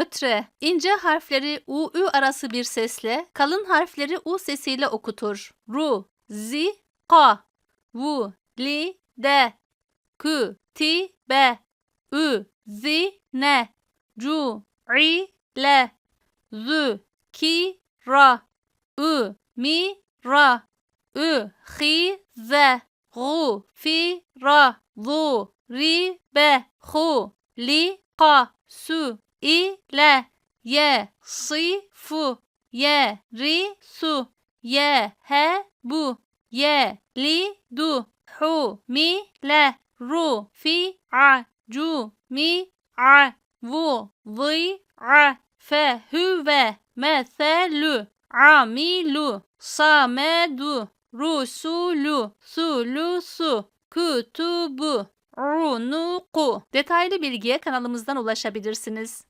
Ötre. İnce harfleri u, ü arası bir sesle, kalın harfleri u sesiyle okutur. Ru, zi, ka, vu, li, de, kü, ti, be, ü, zi, ne, cu, i, le, zü, ki, ra, ü, mi, ra, ü, hi, ze, gu, fi, ra, zu, ri, be, hu, li, ka, su, i, le, ye, si, fu, ye, ri, su, ye, he, bu, ye, li, du, hu, mi, le, ru, fi, a, cu, mi, a, vu, vi, a, fe, hü, ve, meselü, amilu, samedu, rusulu, sulusu, kütübü, unuku. Detaylı bilgiye kanalımızdan ulaşabilirsiniz.